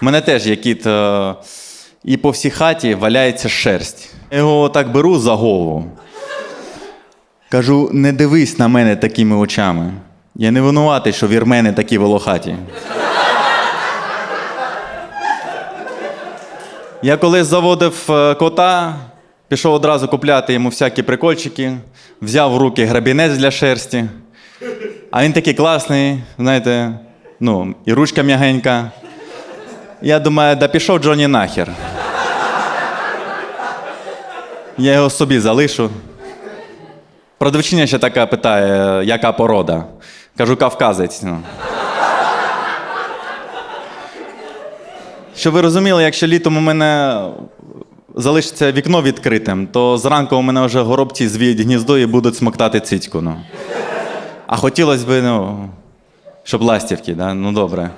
Мене теж є кіт, е, і по всій хаті валяється шерсть. Я його так беру за голову. Кажу, не дивись на мене такими очами. Я не винуватий, що вірмени такі волохаті. Я колись заводив е, кота, пішов одразу купляти йому всякі прикольчики, взяв в руки грабінець для шерсті. А він такий класний, знаєте, ну, і ручка м'ягенька. Я думаю, да пішов Джоні нахер. Я його собі залишу. Продавчиня ще така питає, яка порода. Кажу, кавказець. Ну. Щоб ви розуміли, якщо літом у мене залишиться вікно відкритим, то зранку у мене вже горобці звіють гніздо і будуть смоктати цицьку. Ну. А хотілося б, ну, щоб ластівки, да? ну добре.